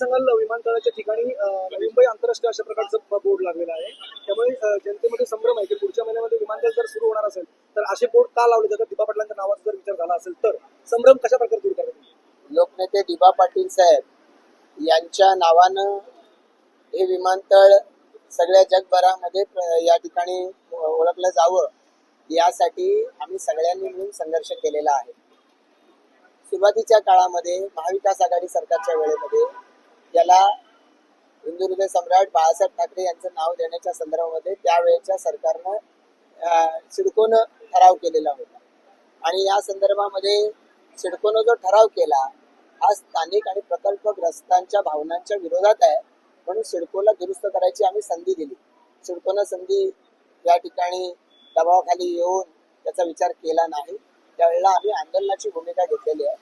सांगाल विमानतळाच्या ठिकाणी नवी म्हणजे मुंबई आंतरराष्ट्रीय अशा प्रकारचं बोर्ड लागलेला आहे. त्यामुळे जनतेमध्ये संभ्रम आहे की पुढच्या महिन्यामध्ये विमानतळ जर सुरू होणार असेल तर असे बोर्ड का लावले? जातात दिपा पाटलांच्या नावाचा जर विचार झाला असेल तर संभ्रम कशा प्रकारे दूर करतात? लोकनेते दिबा पाटील साहेब यांच्या नावानं हे विमानतळ सगळ्या जगभरामध्ये या ठिकाणी ओळखलं जावं यासाठी आम्ही सगळ्यांनी मिळून संघर्ष केलेला आहे. सुरुवातीच्या काळामध्ये महाविकास आघाडी सरकारच्या वेळेमध्ये याला हिंदू हृदय सम्राट बाळासाहेब ठाकरे यांचं नाव देण्याच्या संदर्भामध्ये त्यावेळेच्या सरकारनं सिडकोनं ठराव केलेला होता. आणि या संदर्भामध्ये सिडकोनं जो ठराव केला हा स्थानिक आणि प्रकल्पग्रस्तांच्या भावनांच्या विरोधात आहे. म्हणून सिडकोला दुरुस्त करायची आम्ही संधी दिली. सिडकोनं संधी या ठिकाणी दबावाखाली येऊन त्याचा विचार केला नाही. त्यावेळेला आम्ही आंदोलनाची भूमिका घेतलेली आहे.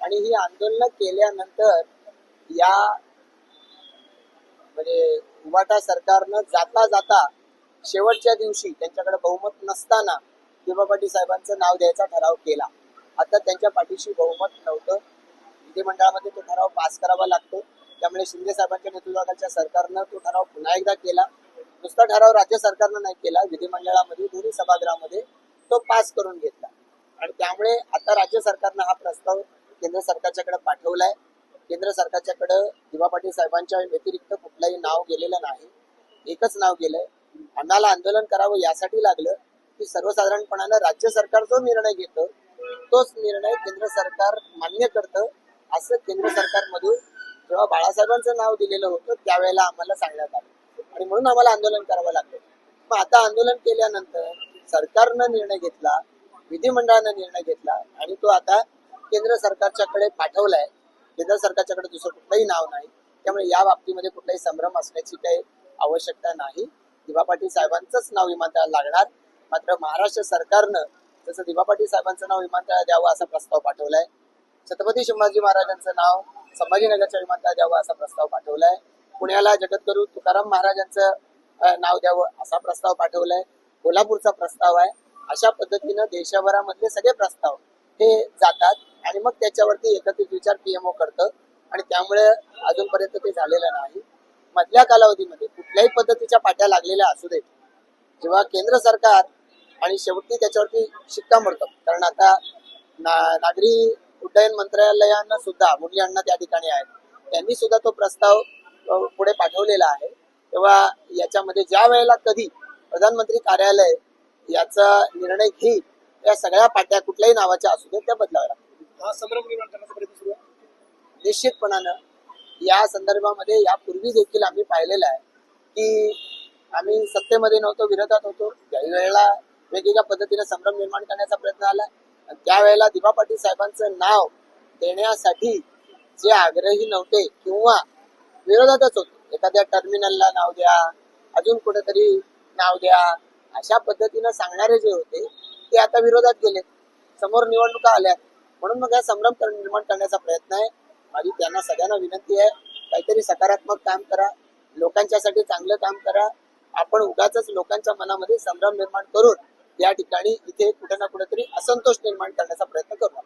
आणि ही आंदोलनं केल्यानंतर या म्हणजे उभाटा सरकारनं जाता जाता शेवटच्या दिवशी त्यांच्याकडे बहुमत नसताना दिबा पाटील साहेबांचं नाव द्यायचा ठराव केला. आता त्यांच्या पाठीशी बहुमत नव्हतं. विधिमंडळामध्ये तो ठराव पास करावा लागतो. त्यामुळे शिंदे साहेबांच्या नेतृत्वाखालच्या सरकारनं तो ठराव पुन्हा एकदा केला. नुसता ठराव राज्य सरकारनं नाही केला. विधिमंडळामध्ये दोन्ही सभागृहामध्ये तो पास करून घेतला. आणि त्यामुळे आता राज्य सरकारनं हा प्रस्ताव केंद्र सरकारच्याकडे पाठवलाय. केंद्र सरकारच्याकडं दिवा पाटील साहेबांच्या व्यतिरिक्त कुठलंही नाव गेलेलं नाही. एकच नाव गेलंय. अण्णाला आंदोलन करावं यासाठी लागलं की सर्वसाधारणपणानं राज्य सरकार जो निर्णय घेतं तोच निर्णय केंद्र सरकार मान्य करतं असं केंद्र सरकारमधून जेव्हा बाळासाहेबांचं नाव दिलेलं होतं त्यावेळेला आम्हाला सांगण्यात आलं. आणि म्हणून आम्हाला आंदोलन करावं लागलं. मग आता आंदोलन केल्यानंतर सरकारनं निर्णय घेतला विधिमंडळानं निर्णय घेतला आणि तो आता केंद्र सरकारच्याकडे पाठवलाय. केंद्र सरकारच्याकडे दुसरं कुठलंही नाव नाही. त्यामुळे या बाबतीमध्ये कुठलाही संभ्रम असण्याची काही आवश्यकता नाही. दिवा पाटील साहेबांचंच नाव विमानतळाला लागणार. मात्र महाराष्ट्र सरकारनं जसं दिवा पाटील साहेबांचं नाव विमानतळाला द्यावं असा प्रस्ताव पाठवलाय. छत्रपती शिवाजी महाराजांचं नाव संभाजीनगरच्या विमानतळाला द्यावं असा प्रस्ताव पाठवलाय. पुण्याला जगद्गुरु तुकाराम महाराजांचं नाव द्यावं असा प्रस्ताव पाठवलाय. कोल्हापूरचा प्रस्ताव आहे. अशा पद्धतीनं देशभरामधले सगळे प्रस्ताव हे जातात. आणि मग त्याच्यावरती एकत्रित विचार पीएमओ करतं. आणि त्यामुळे अजूनपर्यंत ते झालेलं नाही. मधल्या कालावधीमध्ये कुठल्याही पद्धतीच्या पाट्या लागलेल्या असू देत जेव्हा केंद्र सरकार आणि शेवटी त्याच्यावरती शिक्कामोर्तब कारण आता ना- नागरी उड्डयन मंत्रालयानं सुद्धा मुली अण्णा त्या ठिकाणी आहेत त्यांनी सुद्धा तो प्रस्ताव पुढे पाठवलेला आहे. तेव्हा याच्यामध्ये ज्या वेळेला कधी प्रधानमंत्री कार्यालय याचा निर्णय घेईल या सगळ्या पाट्या कुठल्याही नावाच्या असू देत त्या बदलाव्या लागतात हा संभ्रम निर्माण करण्याचा प्रयत्न सुरू आहे. निश्चितपणानं या संदर्भामध्ये यापूर्वी देखील आम्ही पाहिलेलं आहे की आम्ही सत्तेमध्ये नव्हतो विरोधात होतो. काही वेळेला वेगवेगळ्या पद्धतीने संभ्रम निर्माण करण्याचा प्रयत्न आला त्यावेळेला दिवा पाटील साहेबांचं नाव देण्यासाठी जे आग्रही नव्हते किंवा विरोधातच होते एखाद्या टर्मिनलला नाव द्या अजून कुठेतरी नाव द्या अशा पद्धतीनं सांगणारे जे होते ते आता विरोधात गेले समोर निवडणुका आल्या म्हणून मग हा संभ्रम निर्माण करण्याचा प्रयत्न आहे. माझी त्यांना सगळ्यांना विनंती आहे काहीतरी सकारात्मक काम करा. लोकांच्यासाठी चांगलं काम करा. आपण उगाच लोकांच्या मनामध्ये संभ्रम निर्माण करून या ठिकाणी इथे कुठे ना कुठेतरी असंतोष निर्माण करण्याचा प्रयत्न करू